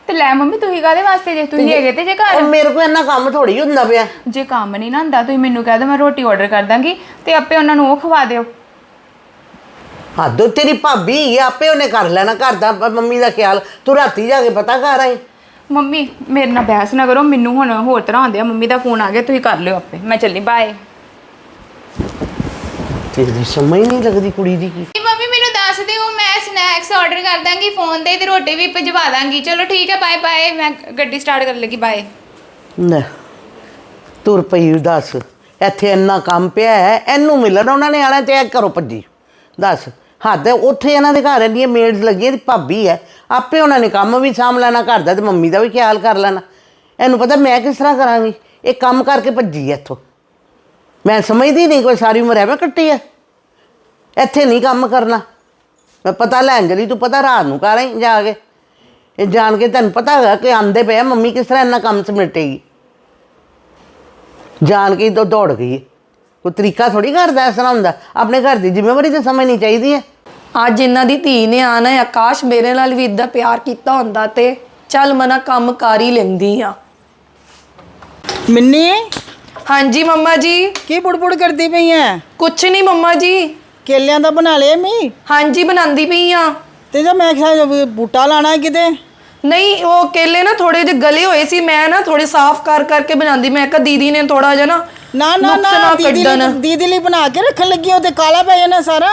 ਤੇ ਲੈ ਮੰਮੀ ਤੁਸੀਂ ਕਾਦੇ ਵਾਸਤੇ ਜੇ? ਤੁਸੀਂ ਹੈਗੇ ਤੇ ਜੇ ਘਰ?
ਮੇਰੇ ਕੋਲ ਇੰਨਾ ਕੰਮ ਥੋੜੀ ਹੁੰਦਾ ਪਿਆ।
ਜੇ ਕੰਮ ਨਹੀਂ ਨਾ ਹੁੰਦਾ ਤੁਸੀਂ ਮੈਨੂੰ ਕਹਿ ਦਿਓ ਮੈਂ ਰੋਟੀ ਆਰਡਰ ਕਰ ਦਾਂਗੀ ਤੇ ਆਪੇ ਉਹਨਾਂ ਨੂੰ ਉਹ ਖਵਾ ਦਿਓ।
ਹੱਦ ਤੇਰੀ ਭਾਬੀ ਹੈ, ਆਪੇ ਉਹਨੇ ਕਰ ਲੈਣਾ ਘਰ ਦਾ ਪ- ਮੰਮੀ ਦਾ ਖਿਆਲ। ਤੂੰ ਰਾਤੀ ਜਾ ਕੇ ਪਤਾ ਕਰ ਆਈ?
ਮੰਮੀ ਮੇਰੇ ਨਾਲ ਬਹਿਸ ਨਾ ਕਰੋ ਮੈਨੂੰ ਹੁਣ ਹੋਰ ਤਰ੍ਹਾਂ ਆਉਂਦੇ ਆ। ਮੰਮੀ ਦਾ ਫੋਨ ਆ ਗਿਆ ਤੁਸੀਂ ਕਰ ਲਿਓ ਆਪੇ। ਮੈਂ ਚੱਲੀ ਬਾਏ
ਤੇਰੀ ਸਮਝ ਨਹੀਂ ਲੱਗਦੀ ਕੁੜੀ ਦੀ ਕੀ।
ਮੰਮੀ ਮੈਨੂੰ ਦੱਸ ਦਿਓ ਮੈਂ ਸਨੈਕਸ ਆਰਡਰ ਕਰ ਦਾਂਗੀ ਫੋਨ ਤੇ ਤੇ ਰੋਟੀ ਵੀ ਭਿਜਵਾ ਦਾਂਗੀ। ਚਲੋ ਠੀਕ ਹੈ ਬਾਏ ਬਾਏ ਮੈਂ ਗੱਡੀ ਸਟਾਰਟ ਕਰਨ ਲੱਗੀ ਬਾਏ
ਲੈ ਤੁਰ ਪਈ ਦੱਸ। ਇੱਥੇ ਇੰਨਾ ਕੰਮ ਪਿਆ ਹੈ ਇਹਨੂੰ ਮਿਲਣ ਉਹਨਾਂ ਨੇ ਆਣਾ ਤੇ ਇਹ ਕਰੋ ਭੱਜੀ। ਦੱਸ ਹੱਦ ਹੈ, ਉੱਥੇ ਇਹਨਾਂ ਦੇ ਘਰ ਇੰਨੀਆਂ ਮੇਡਸ ਲੱਗੀਆਂ ਦੀ ਭਾਬੀ ਹੈ ਆਪੇ ਉਹਨਾਂ ਨੇ ਕੰਮ ਵੀ ਸਾਂਭ ਲੈਣਾ ਘਰ ਦਾ ਤੇ ਮੰਮੀ ਦਾ ਵੀ ਖਿਆਲ ਕਰ ਲੈਣਾ। ਇਹਨੂੰ ਪਤਾ ਮੈਂ ਕਿਸ ਤਰ੍ਹਾਂ ਕਰਾਂਗੀ? ਇਹ ਕੰਮ ਕਰਕੇ ਭੱਜੀ ਹੈ ਇੱਥੋਂ। ਮੈਂ ਸਮਝਦੀ ਨਹੀਂ ਕੋਈ ਸਾਰੀ ਉਮਰ ਐਵੇਂ ਕੱਟੀ ਹੈ ਇੱਥੇ ਨਹੀਂ ਕੰਮ ਕਰਨਾ। ਮੈਂ ਪਤਾ ਲੈਣ ਚਲੀ ਤੂੰ ਪਤਾ ਰਾਤ ਨੂੰ ਕਰਾਂ ਜਾ ਕੇ। ਇਹ ਜਾਣ ਕੇ ਤੈਨੂੰ ਪਤਾ ਹੈਗਾ ਕਿ ਆਂਦੇ ਪਏ ਆ ਮੰਮੀ ਕਿਸ ਤਰ੍ਹਾਂ ਇੰਨਾ ਕੰਮ ਸਮੇਟੇਗੀ। ਜਾਣ ਕੇ ਹੀ ਤਾਂ ਦੌੜ ਗਈ ਕੋਈ ਤਰੀਕਾ ਥੋੜੀ ਕਰਦਾ ਇਸ ਤਰ੍ਹਾਂ ਹੁੰਦਾ? ਆਪਣੇ ਘਰ ਦੀ ਜ਼ਿੰਮੇਵਾਰੀ ਤਾਂ ਸਮਝਣੀ ਚਾਹੀਦੀ ਹੈ।
ਅੱਜ ਇਹਨਾਂ ਦੀ ਧੀ ਨੇ ਆਣਾ ਹੈ। ਆਕਾਸ਼ ਮੇਰੇ ਨਾਲ ਵੀ ਇਦਾਂ ਪਿਆਰ ਕੀਤਾ ਹੁੰਦਾ ਤੇ ਚੱਲ ਮਨਾ ਕੰਮ ਕਰ ਹੀ ਲੈਂਦੀ ਆ
ਮਿੰਨੀ?
ਹਾਂਜੀ ਮੰਮਾ ਜੀ।
ਕੀ ਬੁੜਬੁੜ ਕਰਦੀ ਪਈ ਐ?
ਕੁਛ ਨਹੀਂ ਮੰਮਾ ਜੀ।
ਕੇਲਿਆਂ ਦਾ ਬਣਾ ਲਿਆ ਮੀ
ਹਾਂਜੀ ਬਣਾਉਂਦੀ ਪਈ ਆ
ਤੇ ਜੇ ਮੈਂ ਕਿਹਾ ਬੂਟਾ ਲਾਣਾ ਕਿਤੇ?
ਨਹੀਂ ਉਹ ਕੇਲੇ ਨਾ ਥੋੜੇ ਜਿਹੇ ਗਲੇ ਹੋਏ ਸੀ ਮੈਂ ਨਾ ਥੋੜੇ ਸਾਫ਼ ਕਰ ਕਰਕੇ ਬਣਾਉਂਦੀ ਮੈਂ ਕਿਹਾ ਦੀਦੀ ਨੇ ਥੋੜਾ ਜਿਹਾ ਨਾ
ਨਾ ਨਾ
ਨੁਕਸ
ਨਾ ਦੀਦੀ
ਕੱਢਣ।
ਲਈ ਦੀਦੀ ਲਈ ਬਣਾ ਕੇ ਰੱਖਣ ਲੱਗੀ ਉਹ ਤੇ ਕਾਲਾ ਪੈ ਜਾਣਾ ਸਾਰਾ।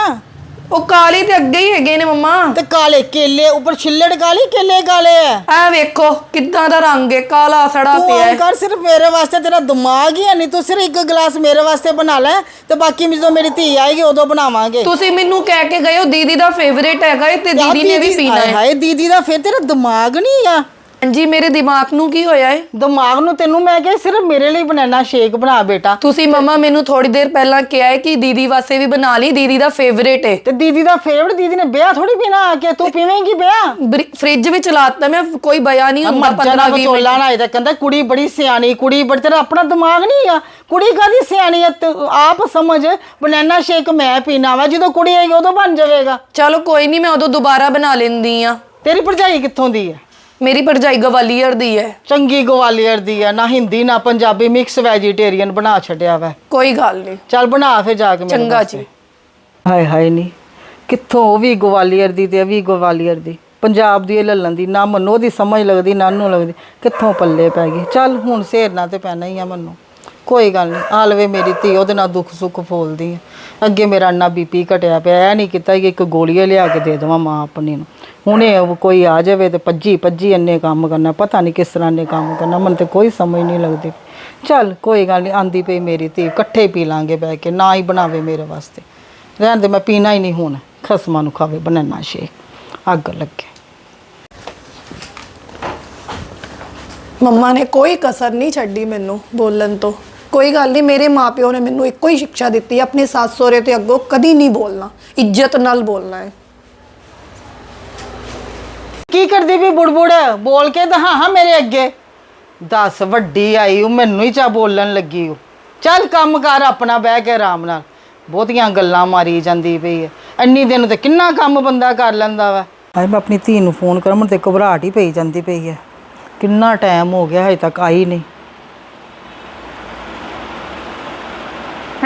ਉਹ ਕਾਲੇ ਤੇ ਅੱਗੇ ਹੀ ਹੈਗੇ ਨੇ ਮੰਮਾ।
ਤੇ ਕਾਲੇ ਕੇਲੇ ਉੱਪਰ ਛਿੱਲੜ ਕਾਲੀ ਕੇਲੇ ਕਾਲੇ ਐ?
ਆ ਵੇਖੋ ਕਿੱਦਾਂ ਦਾ ਰੰਗ ਹੈ ਕਾਲਾ ਸੜਾ
ਤੂੰ
ਪਿਆ ਹੈ
ਕਰ ਸਿਰਫ ਮੇਰੇ ਵਾਸਤੇ ਤੇਰਾ ਦਿਮਾਗ ਹੀ ਹੈ ਨਹੀਂ ਤੂੰ ਸਿਰਫ ਇੱਕ ਗਲਾਸ ਮੇਰੇ ਵਾਸਤੇ ਬਣਾ ਲੈ ਤੇ ਬਾਕੀ ਜਦੋਂ ਮੇਰੀ ਧੀ ਆਏਗੀ ਉਦੋਂ ਬਣਾਵਾਂਗੇ।
ਤੁਸੀਂ ਮੈਨੂੰ ਕਹਿ ਕੇ ਗਏ ਹੋ ਦੀਦੀ ਦਾ ਫੇਵਰੇਟ ਹੈਗਾ ਤੇ ਦੀਦੀ ਨੇ ਵੀ ਪੀਣਾ
ਹਾਏ
ਹੈ
ਹਾਏ ਦੀਦੀ ਦਾ ਫਿਰ ਤੇਰਾ ਦਿਮਾਗ ਨਹੀਂ ਆ।
ਹਾਂਜੀ ਮੇਰੇ ਦਿਮਾਗ ਨੂੰ ਕੀ ਹੋਇਆ ਹੈ
ਦਿਮਾਗ ਨੂੰ ਤੈਨੂੰ ਮੈਂ ਕਿਹਾ ਸਿਰਫ ਮੇਰੇ ਲਈ ਬਣਾਣਾ ਸ਼ੇਕ ਬਣਾ ਬੇਟਾ।
ਤੁਸੀਂ ਮਮਾ ਮੈਨੂੰ ਥੋੜੀ ਦੇਰ ਪਹਿਲਾਂ ਕਿਹਾ ਹੈ ਕਿ ਦੀਦੀ ਵਾਸਤੇ ਵੀ ਬਣਾ ਲਈ ਦੀਦੀ ਦਾ ਫੇਵਰੇਟ ਹੈ
ਤੇ ਦੀਦੀ ਦਾ ਫੇਵਰਟ ਦੀਦੀ ਨੇ ਵਿਆਹ ਥੋੜੀ ਪੀਣਾ ਆ ਕੇ ਤੂੰ ਪੀਵੇਂਗੀ ਵਿਆਹ?
ਬਰੀ- ਫ੍ਰਿਜ ਵਿੱਚ ਲਾਤਾ ਮੈਂ ਕੋਈ ਬਿਆ ਨਹੀਂ ਹੁੰਦਾ
ਮੱਝਾਂ
15
ਦਾ
20
ਵਿਚੋਲਾ ਨਾ ਇਹਦਾ ਕਹਿੰਦਾ ਕੁੜੀ ਬੜੀ ਸਿਆਣੀ ਕੁੜੀ ਬੜੀ ਤੇਰਾ ਆਪਣਾ ਦਿਮਾਗ ਨਹੀਂ ਆ। ਕੁੜੀ ਕਾਦੀ ਸਿਆਣੀ ਆ? ਤੂੰ ਆਪ ਸਮਝ ਬਨਾਨਾ ਸ਼ੇਕ ਮੈਂ ਪੀਣਾ ਵਾ ਜਦੋਂ ਕੁੜੀ ਆਏਗੀ ਉਦੋਂ ਬਣ ਜਾਵੇਗਾ।
ਚਲੋ ਕੋਈ ਨਹੀਂ ਮੈਂ ਉਦੋਂ ਦੁਬਾਰਾ ਬਣਾ ਲੈਂਦੀ ਆ।
ਤੇਰੀ ਭਰਜਾਈ ਕਿੱਥੋਂ ਦੀ ਹੈ
ਮੇਰੀ ਭਰਜਾਈ ਗਵਾਲੀਅਰ ਦੀ ਹੈ।
ਚੰਗੀ ਗਵਾਲੀਅਰ ਦੀ ਆ ਨਾ ਹਿੰਦੀ ਨਾ ਪੰਜਾਬੀ ਮਿਕਸ ਵੈਜੀਟੇਰੀਅਨ ਬਣਾ ਛੱਡਿਆ ਵਾ।
ਕੋਈ ਗੱਲ ਨਹੀਂ।
ਚੱਲ ਬਣਾ ਫੇ ਜਾ ਕੇ ਮੇਰੇ
ਚੰਗਾ
ਵਾਸਤੇ।
ਜੀ।
ਹਾਏ ਹਾਏ ਨਹੀਂ ਕਿੱਥੋਂ ਉਹ ਵੀ ਗਵਾਲੀਅਰ ਦੀ ਤੇ ਇਹ ਵੀ ਗਵਾਲੀਅਰ ਦੀ? ਪੰਜਾਬ ਦੀ ਇਹ ਲੱਲਣ ਦੀ ਨਾ ਮੈਨੂੰ ਉਹਦੀ ਸਮਝ ਲੱਗਦੀ ਨਾ ਨੂੰ ਲੱਗਦੀ। ਕਿੱਥੋਂ ਪੱਲੇ ਪੈ ਗਈ? ਚੱਲ ਹੁਣ ਸੇਰਨਾ ਤੇ ਪੈਣਾ ਹੀ ਆ ਮੈਨੂੰ। ਕੋਈ ਗੱਲ ਨਹੀਂ ਆ ਲਵੇ ਮੇਰੀ ਧੀ ਉਹਦੇ ਨਾਲ ਦੁੱਖ ਸੁੱਖ ਫੋਲਦੀ ਆ। ਅੱਗੇ ਮੇਰਾ ਅੰਨਾ ਬੀਪੀ ਘਟਿਆ ਪਿਆ, ਇਹ ਨਹੀਂ ਕੀਤਾ ਕਿ ਇੱਕ ਗੋਲੀਆਂ ਲਿਆ ਕੇ ਦੇ ਦੇਵਾਂ ਮਾਂ ਆਪਣੀ ਨੂੰ। ਹੁਣੇ ਉਹ ਕੋਈ ਆ ਜਾਵੇ ਤੇ ਭੱਜੀ ਭੱਜੀ ਇੰਨੇ ਕੰਮ ਕਰਨਾ, ਪਤਾ ਨਹੀਂ ਕਿਸ ਤਰ੍ਹਾਂ ਨੇ ਕੰਮ ਕਰਨਾ, ਮੈਨੂੰ ਤੇ ਕੋਈ ਸਮਝ ਨਹੀਂ ਲੱਗਦੀ। ਚੱਲ ਕੋਈ ਗੱਲ ਨਹੀਂ, ਆਂਦੀ ਪਈ ਮੇਰੀ ਧੀ, ਇਕੱਠੇ ਪੀ ਲਾਂਗੇ ਬਹਿ ਕੇ, ਨਾ ਹੀ ਬਣਾਵੇ ਮੇਰੇ ਵਾਸਤੇ। ਰਹਿਣ ਦੇ, ਮੈਂ ਪੀਣਾ ਹੀ ਨਹੀਂ ਹੁਣ, ਖਸਮਾਂ ਨੂੰ ਖਾਵੇ ਬਨਾਨਾ ਸ਼ੇਕ ਅੱਗ ਲੱਗੇ।
ਮੰਮਾ ਨੇ ਕੋਈ ਕਸਰ ਨਹੀਂ ਛੱਡੀ ਮੈਨੂੰ ਬੋਲਣ ਤੋਂ। ਕੋਈ ਗੱਲ ਨਹੀਂ ਮੇਰੇ ਮਾਪਿਓ ਨੇ ਮੈਨੂੰ ਇੱਕੋ ਹੀ ਸਿੱਖਿਆ ਦਿੱਤੀ ਆਪਣੇ ਸੱਸ ਸਹੁਰੇ ਤੇ ਅੱਗੋਂ ਕਦੀ ਨਹੀਂ ਬੋਲਣਾ ਇੱਜ਼ਤ ਨਾਲ ਬੋਲਣਾ ਹੈ।
ਕੀ ਕਰਦੀ ਵੀ ਬੁੜਬੁੜ? ਬੋਲ ਕੇ ਤਾਂ ਹਾਂ ਹਾਂ ਮੇਰੇ ਅੱਗੇ। ਦੱਸ ਵੱਡੀ ਆਈ ਉਹ ਮੈਨੂੰ ਹੀ ਚਾ ਬੋਲਣ ਲੱਗੀ ਉਹ ਚੱਲ ਕੰਮ ਕਰ ਆਪਣਾ ਬਹਿ ਕੇ ਆਰਾਮ ਨਾਲ। ਬਹੁਤੀਆਂ ਗੱਲਾਂ ਮਾਰੀ ਜਾਂਦੀ ਪਈ ਹੈ ਇੰਨੀ ਦਿਨ ਤੇ ਕਿੰਨਾ ਕੰਮ ਬੰਦਾ ਕਰ ਲੈਂਦਾ ਵਾ। ਹਾਏ ਮੈਂ ਆਪਣੀ ਧੀ ਨੂੰ ਫੋਨ ਕਰਾਂ ਮੈਨੂੰ ਤੇ ਘਬਰਾਹਟ ਹੀ ਪਈ ਜਾਂਦੀ ਪਈ ਹੈ ਕਿੰਨਾ ਟਾਈਮ ਹੋ ਗਿਆ ਹਜੇ ਤੱਕ ਆਈ ਨਹੀਂ।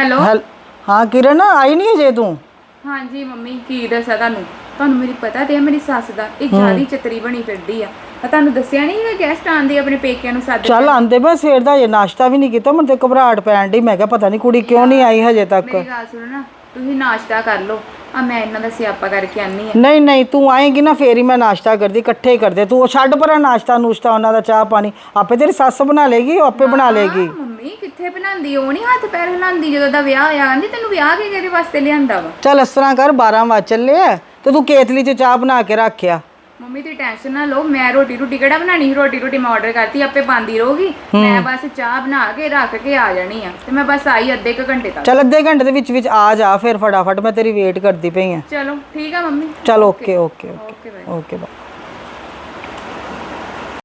ਹੈਲੋ?
ਹੈਲ ਹਾਂ ਕਿਰਨ ਆਈ ਨਹੀਂ ਅਜੇ ਤੂੰ?
ਹਾਂਜੀ ਮੰਮੀ ਕੀ ਦੱਸਾਂ ਤੁਹਾਨੂੰ? ਤੁਹਾਨੂੰ ਮੇਰੀ ਪਤਾ ਤੇ ਹੈ ਮੇਰੀ ਸੱਸ ਦਾ। ਇਹ ਜਿਆਦੀ ਚਤਰੀ ਬਣੀ ਫਿਰਦੀ ਆ। ਮੈਂ ਤੁਹਾਨੂੰ ਦੱਸਿਆ ਨਹੀਂ ਕਿ ਗੈਸਟ ਆਂਦੇ ਆਪਣੇ ਪੇਕਿਆਂ ਨੂੰ ਸੱਦ
ਚੱਲ ਆਂਦੇ ਮੈਂ ਸਵੇਰ ਦਾ ਜੇ ਨਾਸ਼ਤਾ ਵੀ ਨਹੀਂ ਕੀਤਾ ਮੈਨੂੰ ਤੇ ਘਬਰਾਹਟ ਪੈਣ ਡਈ ਮੈਂ ਕਿਹਾ ਪਤਾ ਨਹੀਂ ਕੁੜੀ ਕਿਉਂ ਨਹੀਂ ਆਈ ਹਜੇ ਤੱਕ।
ਮੇਰੀ ਗੱਲ ਸੁਣੋ ਨਾ ਤੁਸੀਂ ਨਾਸ਼ਤਾ ਕਰ ਲਓ। ਆ ਮੈਂ ਇਹਨਾਂ ਦਾ ਸਿਆਪਾ ਕਰਕੇ ਆਨੀ ਆ।
ਨਹੀਂ ਨਹੀਂ ਤੂੰ ਆਏਂਗੀ ਨਾ ਫੇਰ ਹੀ ਮੈਂ ਨਾਸ਼ਤਾ ਕਰਦੀ ਇਕੱਠੇ ਹੀ ਕਰਦੇ। ਤੂੰ ਉਹ ਛੱਡ ਪਰਾਂ ਨਾਸ਼ਤਾ ਨੂਸ਼ਤਾ ਉਹਨਾਂ ਦਾ ਚਾਹ ਪਾਣੀ। ਆਪੇ ਤੇਰੀ ਸੱਸ ਬਣਾ ਲੇਗੀ ਉਹ ਆਪੇ ਬਣਾ ਲੇਗੀ।
ਮੰਮੀ ਕਿੱਥੇ ਬਣਾਉਂਦੀ? ਉਹ ਨਹੀਂ ਹੱਥ ਪੈਰ ਹਿਲਾਉਂਦੀ ਜਦੋਂ ਦਾ ਵਿਆਹ ਹੋਇਆ। ਕਹਿੰਦੀ ਤੈਨੂੰ ਵਿਆਹ ਕੇ ਕਿਹਦੇ ਵਾਸਤੇ ਲਿਆਂਦਾ ਵਾ?
ਚੱਲ ਇਸ ਤਰ੍ਹਾਂ ਕਰ 12 ਵਜ ਚੱਲੇ ਆ ਤੇ ਤੂੰ ਕੇਤਲੀ 'ਚ ਚਾਹ ਬਣਾ ਕੇ ਰੱਖਿਆ
ਮੰਮੀ ਦੀ ਟੈਨਸ਼ਨ ਨਾ ਲਓ ਮੈਂ ਰੋਟੀ ਰੋਟੀ ਕਿਹੜਾ ਬਣਾਣੀ ਰੋਟੀ ਰੋਟੀ ਮੈਂ ਆਰਡਰ ਕਰਤੀ ਆਪੇ ਪਾਉਂਦੀ ਰਹੂਗੀ। ਮੈਂ ਬਸ ਚਾਹ ਬਣਾ ਕੇ ਰੱਖ ਕੇ ਆ ਜਾਣੀ ਆ। ਤੇ ਮੈਂ ਬਸ ਆਈ ਅੱਧੇ ਕੁ ਘੰਟੇ ਤੱਕ।
ਚੱਲ ਅੱਧੇ ਘੰਟੇ ਦੇ ਵਿੱਚ ਵਿੱਚ ਆ ਜਾ ਫਿਰ ਫਟਾਫਟ ਮੈਂ ਤੇਰੀ ਵੇਟ ਕਰਦੀ ਪਈ ਆ।
ਚਲੋ ਠੀਕ ਆ ਮੰਮੀ।
ਚੱਲ okay
okay okay
okay bye